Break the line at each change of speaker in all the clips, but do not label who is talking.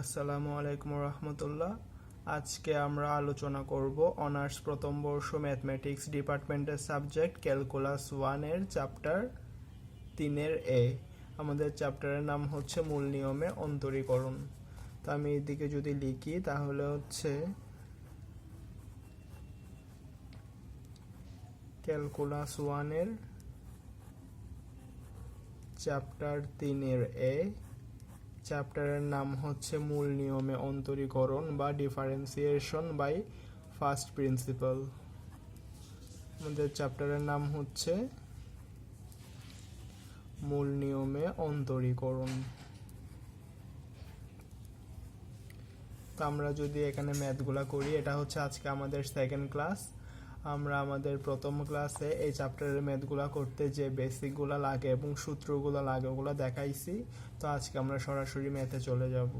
আসসালামু আলাইকুম রহমতুল্লাহ। আজকে আমরা আলোচনা করব অনার্স প্রথম বর্ষ ম্যাথমেটিক্স ডিপার্টমেন্টের সাবজেক্ট, ক্যালকুলাস ওয়ানের চ্যাপ্টার তিনের এ। আমাদের চ্যাপ্টারের নাম হচ্ছে মূল নিয়মে অন্তরীকরণ। তো আমি এদিকে যদি লিখি, তাহলে হচ্ছে ক্যালকুলাস ওয়ানের চ্যাপ্টার তিনের এ চ্যাপ্টারের নাম হচ্ছে মূল নিয়মে অন্তরীকরণ বা ডিফারেন্সিয়েশন বাই ফার্স্ট প্রিন্সিপাল। আমাদের চ্যাপ্টারের নাম হচ্ছে মূল নিয়মে অন্তরীকরণ। তো আমরা যদি এখানে ম্যাথগুলা করি, এটা হচ্ছে আজকে আমাদের সেকেন্ড ক্লাস আমরা আমাদের প্রথম ক্লাসে এই চ্যাপ্টারের ম্যাথগুলা করতে যে বেসিকগুলো লাগে এবং সূত্রগুলো লাগে, ওগুলো দেখাইছি। তো আজকে আমরা সরাসরি ম্যাথে চলে যাব।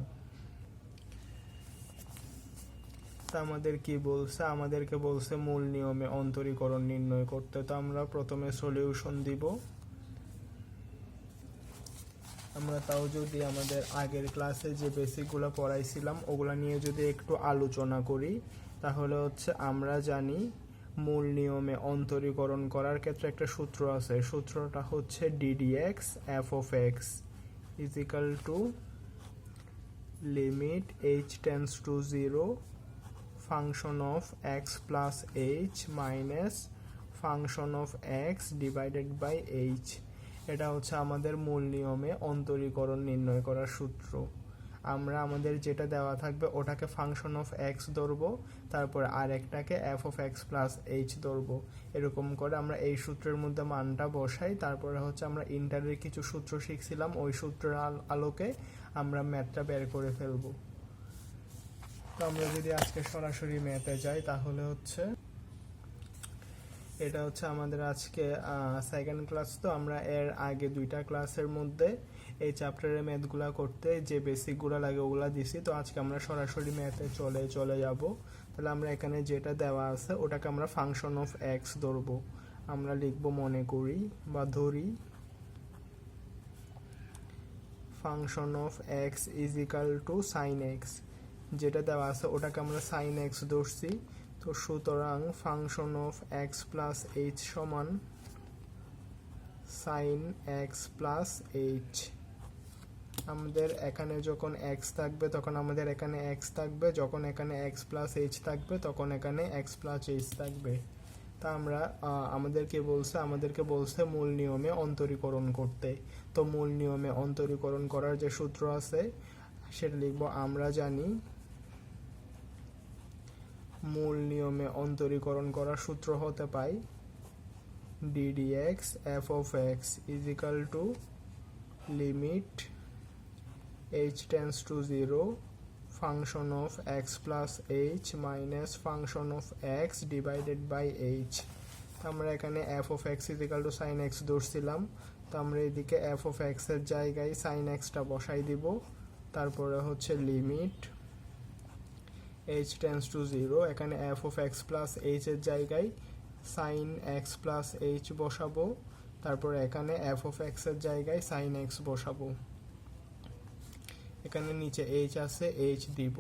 তা আমাদের কি বলছে? আমাদেরকে বলছে মূল নিয়মে অন্তরীকরণ নির্ণয় করতে। তো আমরা প্রথমে সলিউশন দিব। আমরা তাও যদি আমাদের আগের ক্লাসে যে বেসিকগুলো পড়াইছিলাম, ওগুলা নিয়ে যদি একটু আলোচনা করি, তাহলে হচ্ছে আমরা জানি মূল নিয়মে অন্তরীকরণ করার ক্ষেত্রে একটা সূত্র আছে। সূত্রটা হচ্ছে d dx f of x is equal to limit h tends to zero function of x plus h minus function of x divided by h এটা হচ্ছে আমাদের মূল নিয়মে অন্তরীকরণ নির্ণয় করার সূত্র। আমরা আমাদের যেটা দেওয়া থাকবে ওটাকে ফাংশন অফ এক্স ধরবো, তারপর আর একটাকে f of x plus h ধরবো। এরকম করে আমরা এই সূত্রের মধ্যে মানটা বসাই, তারপরে হচ্ছে আমরা ইন্টারের কিছু সূত্র শিখছিলাম, ওই সূত্রের আল- আলোকে আমরা ম্যাথটা বের করে ফেলব। তো আমরা যদি আজকে সরাসরি ম্যাথে যাই, তাহলে হচ্ছে এটা হচ্ছে আমাদের আজকে সেকেন্ড ক্লাস তো আমরা এর আগে দুইটা ক্লাসের মধ্যে এই চ্যাপ্টারের ম্যাথগুলা করতে, যে বেসিকগুলো লাগে ওগুলো দিছি। তো আজকে আমরা সরাসরি ম্যাথে চলে চলে যাব। তাহলে আমরা এখানে যেটা দেওয়া আছে, ওটাকে আমরা ফাংশন অফ এক্স ধরবো। আমরা লিখব মনে করি বা ধরি function of x is equal to sine x যেটা দেওয়া আছে, ওটাকে আমরা সাইন এক্স ধরছি। তো সুতরাং function of x plus h সমান সাইন এক্স প্লাস এইচ আমাদের এখানে যখন এক্স থাকবে, তখন আমাদের এখানে এক্স থাকবে, যখন এখানে এক্স প্লাস এইচ থাকবে, তখন এখানে এক্স প্লাস এইচ থাকবে। তা আমরা আমাদেরকে বলছে আমাদেরকে বলছে মূল নিয়মে অন্তরীকরণ করতে। তো মূল নিয়মে অন্তরীকরণ করার যে সূত্র আছে, সেটা লিখব, আমরা জানি মূল নিয়মে অন্তরীকরণ করার সূত্র হতে পাই ddx f of x is equal to limit h tends to 0 function of x plus h minus function of x divided by h তো আমরা এখানে of x is equal to sin x ধরছিলাম তো আমরা এদিকে of x এর জায়গায় sin x টা বসাই দিব তারপরে হচ্ছে লিমিট h tends to 0 এখানে of x plus h এর জায়গায় sin x plus h বসাবো তারপর এখানে of x এর জায়গায় sin x বসাবো এখানে নিচে এইচ আছে এইচ দিব।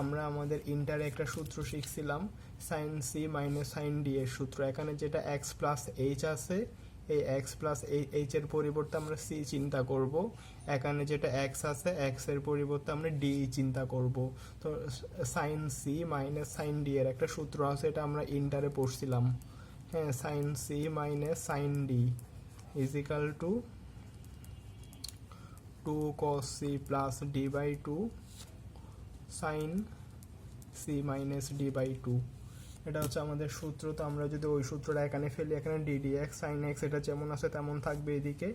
আমরা আমাদের ইন্টার একটা সূত্র শিখছিলাম, sin c minus sine d এর সূত্র। এখানে যেটা এক্স প্লাস এইচ আছে, এই এক্স প্লাস এইচ এর পরিবর্তে আমরা সি চিন্তা করব। এখানে যেটা x আছে, x এর পরিবর্তে আমরা d চিন্তা করব। তো sin c minus sine d এর একটা সূত্র আছে, এটা আমরা ইন্টারে পড়ছিলাম। হ্যাঁ sin c minus sine d is equal to two cos c plus d by two sin c minus d by two এটা হচ্ছে আমাদের সূত্র, তো আমরা যদি ওই সূত্রটা এখানে ফেলি, এখানে ডিডি এক্স সাইন এক্স এটা যেমন আছে তেমন থাকবে এদিকে।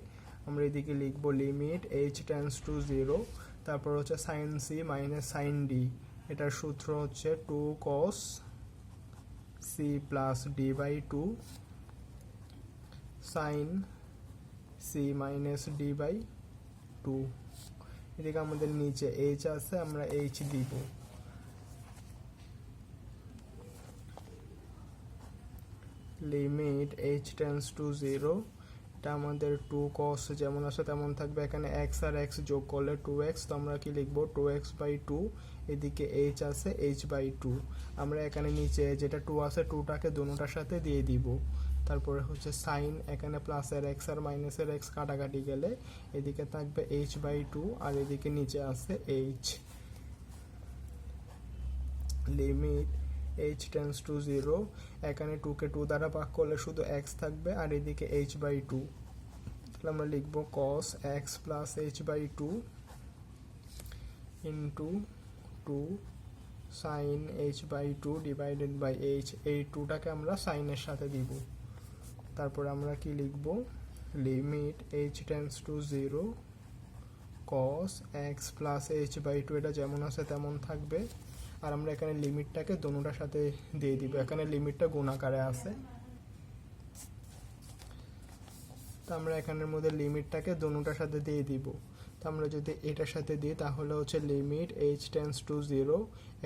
আমরা এদিকে লিখব limit h tends to zero তারপর হচ্ছে sine c minus sine d এটার সূত্র হচ্ছে two cos c plus d by two sine c minus d by two. এদিকে আমাদের নিচে এইচ আছে, আমরা এইচ দিব। লিমিট h tends to 0 এটা আমাদের টু কস যেমন আছে তেমন থাকবে। এখানে এক্স আর এক্স যোগ করলে টু এক্স তো আমরা কি লিখব? টু এক্স বাই টু এদিকে এইচ আছে এইচ বাই টু আমরা এখানে নিচে যেটা টু আছে টুটাকে দুটার সাথে দিয়ে দিব। তারপরে হচ্ছে সাইন এখানে প্লাসের এক্স আর মাইনাসের এক্স কাটাকাটি গেলে এদিকে থাকবে এইচ বাই টু আর এদিকে নিচে আছে h limit h tends to zero এখানে টুকে টু দ্বারা ভাগ করলে শুধু এক্স থাকবে আর এদিকে এইচ বাই টু তাহলে আমরা লিখব cos x plus h by two into two sine h by two divided by h এই টুটাকে আমরা সাইনের সাথে দিব। তারপর আমরা কি লিখব? Limit h tends to zero cos x plus h by two এটা যেমন আছে তেমন থাকবে। আর আমরা এখানে লিমিটটাকে দোনোটার সাথে দিয়ে দিব। এখানে লিমিটটা গুণাকারে আছে। তো আমরা এখানের মধ্যে লিমিটটাকে দোনোটার সাথে দিয়ে দিব। তো আমরা যদি এটার সাথে দিই, তাহলে হচ্ছে limit h tends to zero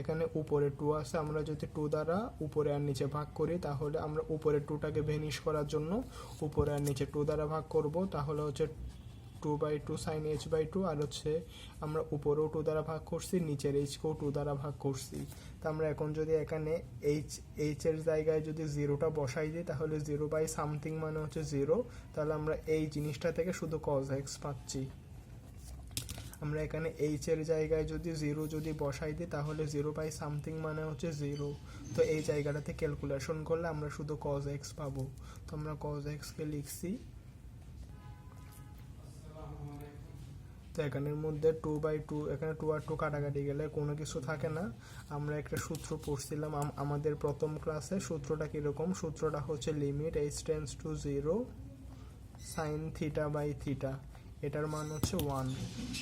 এখানে উপরে টু আছে, আমরা যদি টু দ্বারা উপরে আর নিচে ভাগ করি, তাহলে আমরা উপরে টুটাকে ভেনিশ করার জন্য উপরে আর নিচে টু দ্বারা ভাগ করব। তাহলে হচ্ছে two by two sine h by two আর হচ্ছে আমরা উপরেও টু দ্বারা ভাগ করছি, নিচের এইচকেও টু দ্বারা ভাগ করছি। তা আমরা এখন যদি এখানে এইচ এইচ এর জায়গায় যদি জিরোটা বসাই দিই, তাহলে জিরো বাই সামথিং মানে হচ্ছে জিরো তাহলে আমরা এই জিনিসটা থেকে শুধু কজ এক্স পাচ্ছি। আমরা এখানে এইচ এর জায়গায় যদি জিরো যদি বসাই দিই, তাহলে জিরো বাই সামথিং মানে হচ্ছে জিরো তো এই জায়গাটাতে ক্যালকুলেশন করলে আমরা শুধু কজ এক্স পাবো। তো আমরা কজ এক্সকে লিখছি। তো এখানের মধ্যে টু বাই টু এখানে টু আর টু কাটাকাটি গেলে কোনো কিছু থাকে না। আমরা একটা সূত্র পড়ছিলাম আমাদের প্রথম ক্লাসে সূত্রটা কীরকম? সূত্রটা হচ্ছে limit h tends to zero sine theta by theta এটার মান হচ্ছে ওয়ান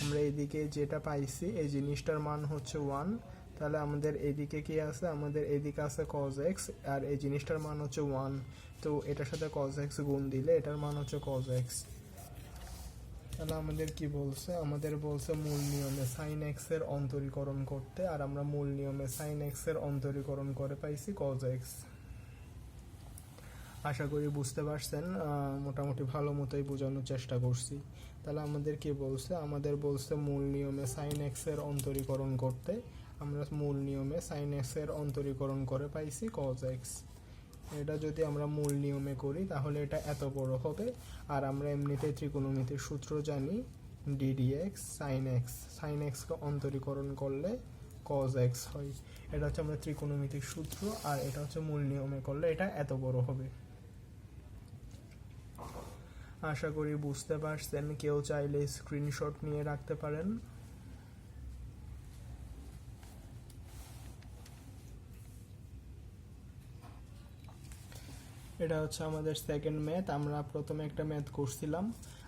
আমরা এদিকে যেটা পাইছি, এই জিনিসটার মান হচ্ছে ওয়ান তাহলে আমাদের এদিকে কি আছে? আমাদের এদিকে আছে কজ এক্স আর এই জিনিসটার মান হচ্ছে ওয়ান তো এটার সাথে কজ এক্স গুণ দিলে এটার মান হচ্ছে কজ এক্স তাহলে আমাদের কি বলছে? আমাদের বলছে মূল নিয়মে সাইন এক্সের অন্তরীকরণ করতে, আর আমরা মূল নিয়মে সাইন এক্সের অন্তরীকরণ করে পাইছি কজ এক্স আশা করি বুঝতে পারছেন মোটামুটি ভালো মতোই বোঝানোর চেষ্টা করছি। তাহলে আমাদের কি বলছে? আমাদের বলছে মূল নিয়মে সাইন এক্সের অন্তরীকরণ করতে আমরা মূল নিয়মে সাইন এক্সের অন্তরীকরণ করে পাইছি কজ এক্স এটা যদি আমরা মূল নিয়মে করি, তাহলে এটা এত বড় হবে। আর আমরা এমনিতে ত্রিকোণমিতির সূত্র জানি ডিডিএক্স সাইন এক্স সাইন এক্সকে অন্তরীকরণ করলে কজ এক্স হয়। এটা হচ্ছে আমরা ত্রিকোণমিতির সূত্র, আর এটা হচ্ছে মূল নিয়মে করলে এটা এত বড় হবে। আশা করি বুঝতে পারছেন, কেউ চাইলে স্ক্রিনশট নিয়ে রাখতে পারেন। এটা হচ্ছে আমাদের সেকেন্ড ম্যাথ আমরা প্রথমে একটা ম্যাথ করছিলাম।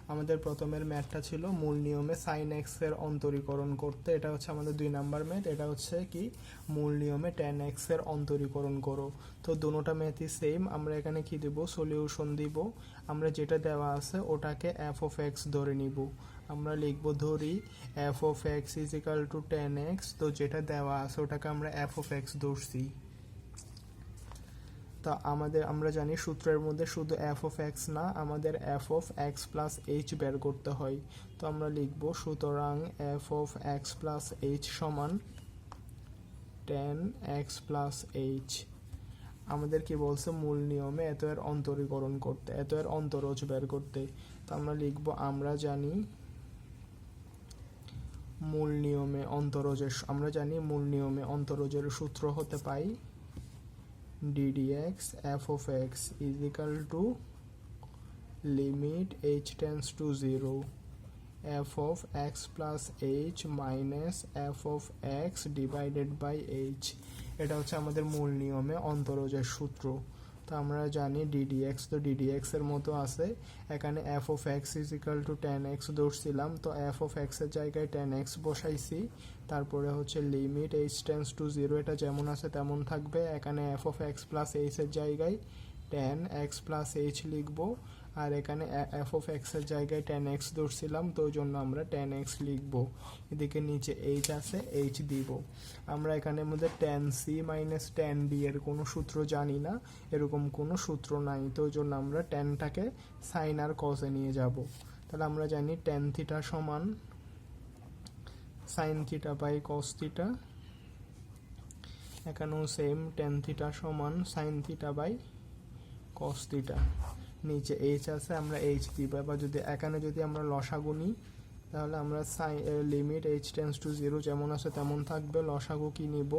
আমাদের প্রথমের ম্যাথটা ছিল মূল নিয়মে সাইন এক্সের অন্তরীকরণ করতে। এটা হচ্ছে আমাদের দুই নাম্বার ম্যাথ। এটা হচ্ছে কি? মূল নিয়মে টেন এক্সের অন্তরীকরণ করো। তো দুটোটা ম্যাথই সেম আমরা এখানে কি দেব? সলিউশন দিব। আমরা যেটা দেওয়া আছে ওটাকে এফ অফ এক্স ধরে নিব। আমরা লিখব ধরি F of X is equal to ten X তো যেটা দেওয়া আছে ওটাকে আমরা এফ অফ এক্স ধরছি। তা আমাদের, আমরা জানি সূত্রের মধ্যে শুধু এফ অফ এক্স না, আমাদের f of x plus h বের করতে হয়। তো আমরা লিখব, সুতরাং f of x plus h সমান টেন এক্স প্লাস এইচ আমাদের কি বলছে? মূল নিয়মে এত এর অন্তরীকরণ করতে, এত এর অন্তরজ বের করতে। তো আমরা লিখব, আমরা জানি মূল নিয়মে অন্তরজের, আমরা জানি মূল নিয়মে অন্তরজের সূত্র হতে পাই ddx f of x is equal to limit h tends to 0 f of x plus h minus f of x divided by h এটা হচ্ছে আমাদের মূল নিয়মে অন্তরজের সূত্র তো আমরা জানি ddx তো এর মতো আছে। এখানে of x is equal to tan x ধরছিলাম, তো of x এর জায়গায় tan x বসাইছি। তারপরে হচ্ছে limit h tends to zero এটা যেমন আছে তেমন থাকবে। এখানে f of x প্লাস এর জায়গায় tan x প্লাস h লিখব। আর এখানে এফ অফ এক্সের জায়গায় টেন এক্স ধরছিলাম, তো ওই জন্য আমরা টেন এক্স লিখব। এদিকে নিচে এইচ আছে এইচ দিব। আমরা এখানের মধ্যে tan c minus tan d এর কোনো সূত্র জানি না, এরকম কোনো সূত্র নাই, তো ওই জন্য আমরা টেনটাকে সাইন আর কজে নিয়ে যাব। তাহলে আমরা জানি টেন থিটা সমান sine theta by cos theta এখানেও সেম টেন থিটা সমান sine theta by cos theta নিচে এইচ আছে, আমরা এইচ দিব এবার যদি এখানে যদি আমরা লসাগু নিই, তাহলে আমরা সাই limit h tends to zero যেমন আছে তেমন থাকবে। লসাগু কি নিব?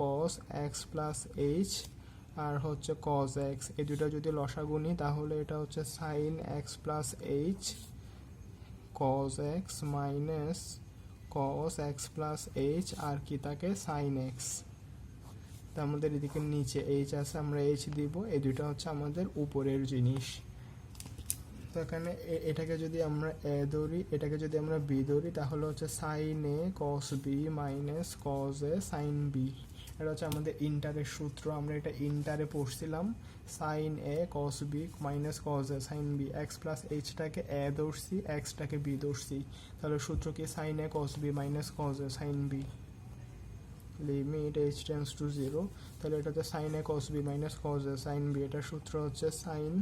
কস এক্স প্লাস এইচ আর হচ্ছে কজ এক্স এই দুটো যদি লসাগু নিই, তাহলে এটা হচ্ছে sine x plus h cos x minus cos x plus h আর কি থাকে? সাইন এক্স তা আমাদের এদিকে নিচে এইচ আছে, আমরা এইচ দিব। এই দুইটা হচ্ছে আমাদের উপরের জিনিস। তো এখানে এটাকে যদি আমরা এ ধরি, এটাকে যদি আমরা বি ধরি, তাহলে হচ্ছে sine a cos b minus cos a sine b এটা হচ্ছে আমাদের ইন্টারের সূত্র। আমরা এটা ইন্টারে পড়ছিলাম। Sine a cos b minus cos a sine b x plus এইচটাকে a ধরছি এক্সটাকে বি ধরছি। তাহলে সূত্র কি? Sine a cos b minus cos a sine b limit h tends to zero তাহলে এটাতে sine a cos b minus cos a sine b এটার সূত্র হচ্ছে সাইন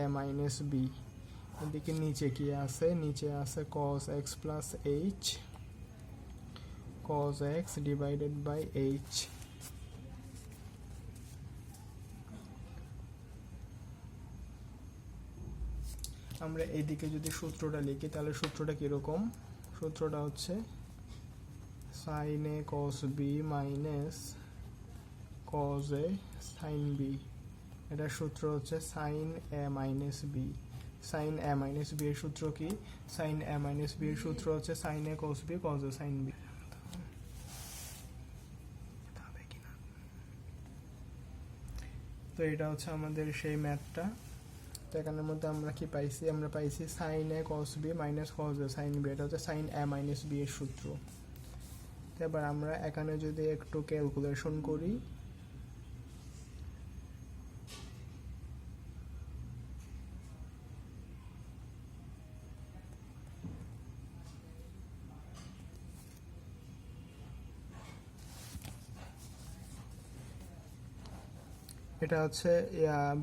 এ মাইনাস বি এদিকে নিচে কি আছে? নিচে আছে cos x plus h cos x divided by h আমরা এইদিকে যদি সূত্রটা লিখি, তাহলে সূত্রটা কীরকম? সূত্রটা হচ্ছে sine a cos b minus cos a sine b এটার সূত্র হচ্ছে sine a minus b sine a minus b এর সূত্র কি? সাইন এ মাইনাস বি এর সূত্র হচ্ছে sine a cos b cos a sine b তো এটা হচ্ছে আমাদের সেই ম্যাথটা। তো এখানের মধ্যে আমরা কি পাইছি? আমরা পাইছি sine a cos b minus cos a sine b এটা হচ্ছে সাইন এ মাইনাস বি এর সূত্র। এবার আমরা এখানে যদি একটু ক্যালকুলেশন করি এটা হচ্ছে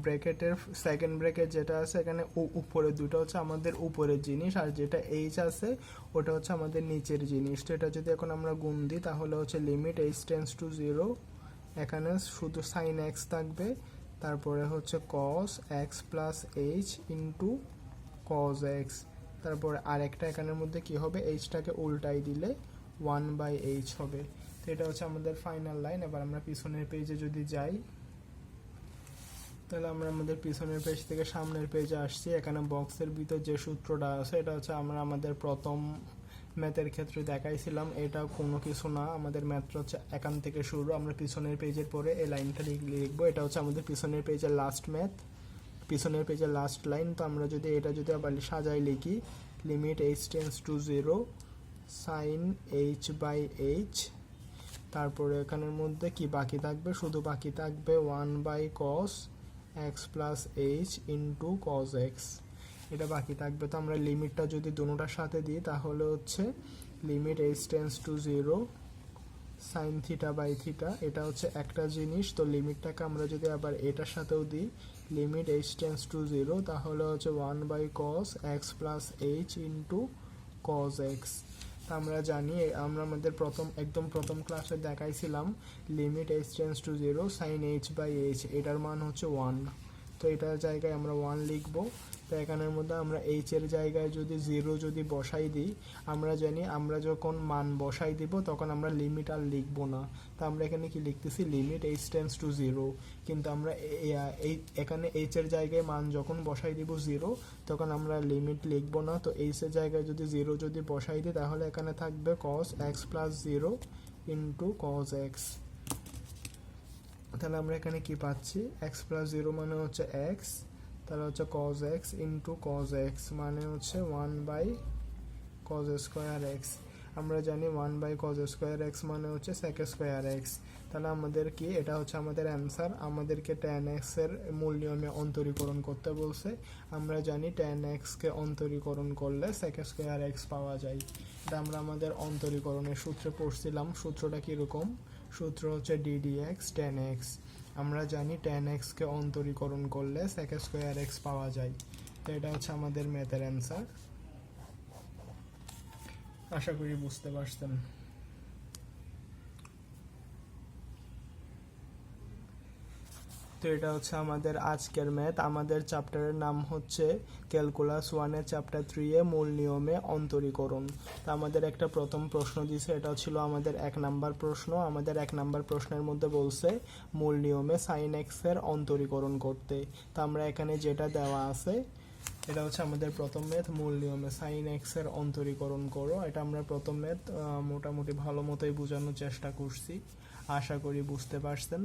ব্র্যাকেটের সেকেন্ড ব্র্যাকেট যেটা আছে এখানে উপরে দুটো হচ্ছে আমাদের উপরের জিনিস আর যেটা এইচ আছে ওটা হচ্ছে আমাদের নিচের জিনিস। তো এটা যদি এখন আমরা গুণ দিই তাহলে হচ্ছে limit h tends to zero এখানে শুধু সাইন এক্স থাকবে, তারপরে হচ্ছে cos x plus h into cos x তারপরে আরেকটা এখানের মধ্যে কি হবে? এইচটাকে উল্টাই দিলে ওয়ান বাই এইচ হবে। এটা হচ্ছে আমাদের ফাইনাল লাইন এবার আমরা পিছনের পেজে যদি যাই তাহলে আমরা আমাদের পিছনের পেজ থেকে সামনের পেজে আসছি। এখানে বক্সের ভিতর যে সূত্রটা আছে, এটা হচ্ছে আমরা আমাদের প্রথম ম্যাথের ক্ষেত্রে দেখাইছিলাম। এটা কোনো কিছু না, আমাদের ম্যাথটা হচ্ছে এখান থেকে শুরু। আমরা পিছনের পেজের পরে এই লাইনটা লিখ- লিখব। এটা হচ্ছে আমাদের পিছনের পেজের লাস্ট ম্যাথ পিছনের পেজের লাস্ট লাইন তো আমরা যদি এটা যদি আবার সাজাই লিখি limit h tends to zero sine h by h তারপরে এখানের মধ্যে কি বাকি থাকবে? শুধু বাকি থাকবে one by cos x plus h into cos x এটা বাকি থাকবে। তো আমরা লিমিটটা যদি দুটোটার সাথে দিই, তাহলে হচ্ছে limit h tends to zero sine theta by theta এটা হচ্ছে একটা জিনিস। তো লিমিটটাকে আমরা যদি আবার এটার সাথেও দিই limit h tends to zero তাহলে হচ্ছে one by cos x plus h into cos x আমরা জানি, আমরা আমাদের প্রথম, একদম প্রথম ক্লাসে দেখাইছিলাম limit h tends to zero sine h by h এটার মান হচ্ছে ওয়ান তো এটার জায়গায় আমরা ওয়ান লিখব। তো এখানের মধ্যে আমরা এইচ এর জায়গায় যদি জিরো যদি বসাই দিই, আমরা জানি আমরা যখন মান বসাই দিব, তখন আমরা লিমিট আর লিখব না। তো আমরা এখানে কি লিখতেছি? Limit h tends to zero কিন্তু আমরা এই, এখানে এইচ এর জায়গায় মান যখন বসাই দিব জিরো তখন আমরা লিমিট লিখব না। তো এইচ এর জায়গায় যদি জিরো যদি বসাই দিই, তাহলে এখানে থাকবে cos x plus zero into cos x তাহলে আমরা এখানে কি পাচ্ছি? এক্স প্লাস জিরো মানে হচ্ছে এক্স তাহলে হচ্ছে cos x into cos x মানে হচ্ছে one by cos square x আমরা জানি one by cos square x মানে হচ্ছে সেক স্কোয়ার এক্স তাহলে আমাদের কি? এটা হচ্ছে আমাদের অ্যান্সার আমাদেরকে টেন এক্সের মূল নিয়মে অন্তরীকরণ করতে বলছে। আমরা জানি টেন এক্সকে অন্তরীকরণ করলে সেক স্কোয়ার এক্স পাওয়া যায়। এটা আমরা আমাদের অন্তরীকরণের সূত্রে পড়ছিলাম। সূত্রটা কীরকম? সূত্র হচ্ছে ডিডি এক্স টেন এক্স আমরা জানি টেন এক্সকে অন্তরীকরণ করলে সেক স্কোয়ার এক্স পাওয়া যায়। তো এটা হচ্ছে আমাদের ম্যাথের অ্যান্সার আশা করি বুঝতে পারছেন। তো এটা হচ্ছে আমাদের আজকের ম্যাথ। আমাদের চ্যাপ্টারের নাম হচ্ছে ক্যালকুলাস ওয়ানের চ্যাপ্টার থ্রি এ মূল নিয়মে অন্তরীকরণ। তো আমাদের একটা প্রথম প্রশ্ন দিছে, এটা ছিল আমাদের এক নাম্বার প্রশ্ন। আমাদের এক নাম্বার প্রশ্নের মধ্যে বলছে মূল নিয়মে সাইন এক্সের অন্তরীকরণ করতে। তো আমরা এখানে যেটা দেওয়া আছে, এটা হচ্ছে আমাদের প্রথম ম্যাথ, মূল নিয়মে সাইন এক্সের অন্তরীকরণ করো। এটা আমরা প্রথম ম্যাথ মোটামুটি ভালো মতোই বোঝানোর চেষ্টা করছি। আশা করি বুঝতে পারছেন।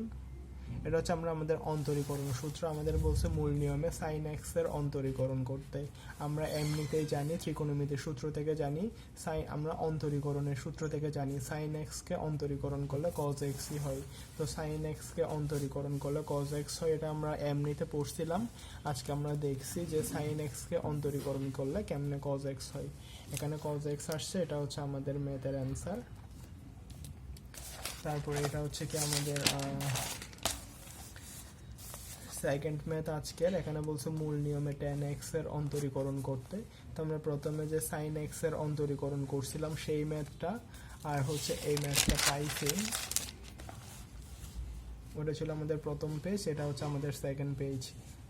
এটা হচ্ছে আমরা আমাদের অন্তরীকরণ সূত্র। আমাদের বলছে মূল নিয়মে সাইন এক্সের অন্তরীকরণ করতে। আমরা এমনিতেই জানি ত্রিকোণমিতির সূত্র থেকে জানি সাইন আমরা অন্তরীকরণের সূত্র থেকে জানি সাইন এক্স কে অন্তরীকরণ করলে কজ এক্সই হয়। তো সাইন এক্স কে অন্তরীকরণ করলে কজ এক্স হয়, এটা আমরা এমনিতে পড়ছিলাম। আজকে আমরা দেখছি যে সাইন এক্স কে অন্তরীকরণ করলে কেমনে কজ এক্স হয়। এখানে কজ এক্স আসছে, এটা হচ্ছে আমাদের ম্যাথের অ্যান্সার তারপরে এটা হচ্ছে কি আমাদের সেকেন্ড ম্যাথ আজকের, এখানে বলছে মূল নিয়মে টেন এক্সের অন্তরীকরণ করতে। তো আমরা প্রথমে যে সাইন এক্সের অন্তরীকরণ করছিলাম, সেই ম্যাথটা আর হচ্ছে এই ম্যাথটা পাইছি ওটা ছিল আমাদের প্রথম পেজ এটা হচ্ছে আমাদের সেকেন্ড পেজ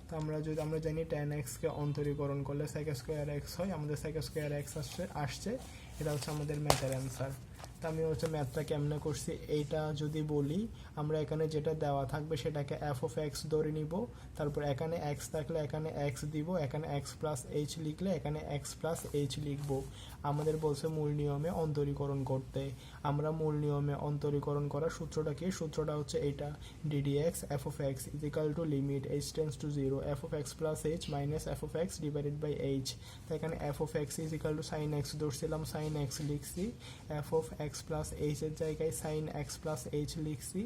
তো আমরা যদি, আমরা জানি টেন এক্সকে অন্তরীকরণ করলে সেক স্কোয়ার এক্স হয়, আমাদের সেক স্কোয়ার এক্স আসছে আসছে, এটা হচ্ছে আমাদের ম্যাথের অ্যান্সার আমি হচ্ছে ম্যাথটা কেমনে করছি, এইটা যদি বলি, আমরা এখানে যেটা দেওয়া থাকবে সেটাকে এফ অফ এক্স ধরে নিব, তারপর এখানে এক্স থাকলে এখানে এক্স দিব, এখানে এক্স প্লাস এইচ লিখলে এখানে এক্স প্লাস এইচ লিখব। আমাদের বলছে মূল নিয়মে অন্তরীকরণ করতে। আমরা মূল নিয়মে অন্তরীকরণ করার সূত্রটা কি? সূত্রটা হচ্ছে এইটা d d x f of x is equal to limit h tends to zero f of x plus h minus f of x divided by h তো এখানে f of x is equal to sine x ধরছিলাম sine x লিখছি f of x plus h এর জায়গায় sine x plus h লিখছি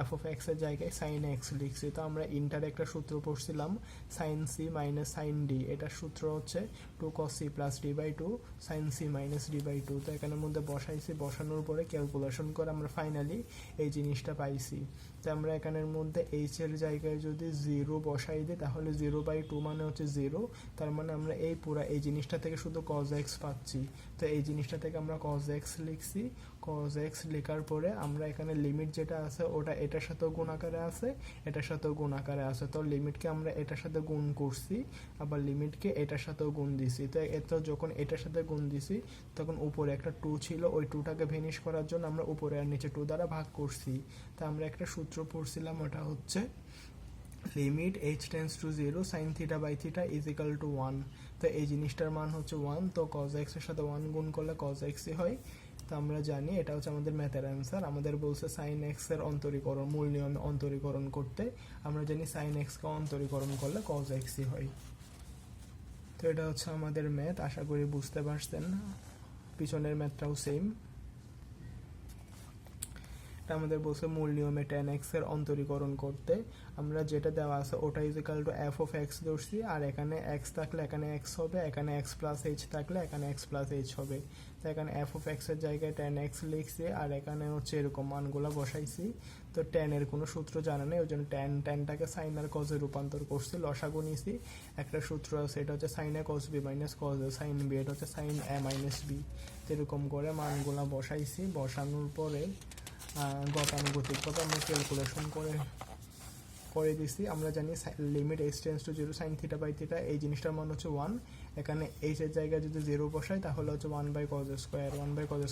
f of এক্সের জায়গায় sine x লিখছি। তো আমরা ইন্টার একটা সূত্র পড়ছিলাম sine c minus sine d এটার সূত্র হচ্ছে two cos c plus d by two sine c minus d by two তো এখানের মধ্যে বসাইছি, বসানোর পরে ক্যালকুলেশন করে আমরা ফাইনালি এই জিনিসটা পাইছি। তো আমরা এখানের মধ্যে এইচ এর জায়গায় যদি জিরো বসাই দিই, তাহলে জিরো বাই টু মানে হচ্ছে জিরো তার মানে আমরা এই পুরা এই জিনিসটা থেকে শুধু কজ এক্স পাচ্ছি। তো এই জিনিসটা থেকে আমরা কজ এক্স লিখছি কজ এক্স লেখার পরে আমরা এখানে লিমিট যেটা আছে, ওটা এটার সাথেও গুণ আকারে আছে, এটার সাথেও গুণ আকারে আছে। তো লিমিটকে আমরা এটার সাথে গুণ করছি, আবার লিমিটকে এটার সাথেও গুণ দিছি। তো এত যখন এটার সাথে গুণ দিছি, তখন উপরে একটা টু ছিল, ওই টুটাকে ভেনিশ করার জন্য আমরা উপরে আর নিচে টু দ্বারা ভাগ করছি। তা আমরা একটা সূত্র পড়ছিলাম, ওটা হচ্ছে limit h tends to zero sine theta by theta is equal to one তো এই জিনিসটার মান হচ্ছে ওয়ান তো কজ এক্সের সাথে ওয়ান গুণ করলে কজ এক্সই হয়। তো আমরা জানি, এটা হচ্ছে আমাদের ম্যাথের অ্যান্সার আমাদের বলছে সাইন এক্সের অন্তরীকরণ, মূল নিয়মে অন্তরীকরণ করতে। আমরা জানি সাইন এক্সকে অন্তরীকরণ করলে কজ এক্সই হয়। তো এটা হচ্ছে আমাদের ম্যাথ আশা করি বুঝতে পারছেন। পিছনের ম্যাথটাও সেম এটা আমাদের বলছে মূল নিয়মে টেন এক্সের অন্তরীকরণ করতে। আমরা যেটা দেওয়া আছে ওটা is equal to f of x ধরছি আর এখানে এক্স থাকলে এখানে এক্স হবে, এখানে এক্স প্লাস এইচ থাকলে এখানে এক্স প্লাস এইচ হবে। তো এখানে এফ অফ এক্সের জায়গায় টেন এক্স লিখছি, আর এখানে হচ্ছে এরকম মানগুলো বসাইছি। তো টেনের কোনো সূত্র জানা নেই ওই জন্য টেন টেনটাকে সাইন আর কজে রূপান্তর করছি, লসাগু নিছি। একটা সূত্র আছে, এটা হচ্ছে sine a cos b minus cos sine b এটা হচ্ছে সাইন এ মাইনাস বি এরকম করে মানগুলা বসাইছি, বসানোর পরে গতানুগতিকভাবে আমরা ক্যালকুলেশন করে করে দিছি আমরা জানি limit h tends to zero sine theta by theta এই জিনিসটার মান হচ্ছে ওয়ান এখানে এইচ এর জায়গায় যদি জিরো বসাই, তাহলে হচ্ছে one by cos square one by cos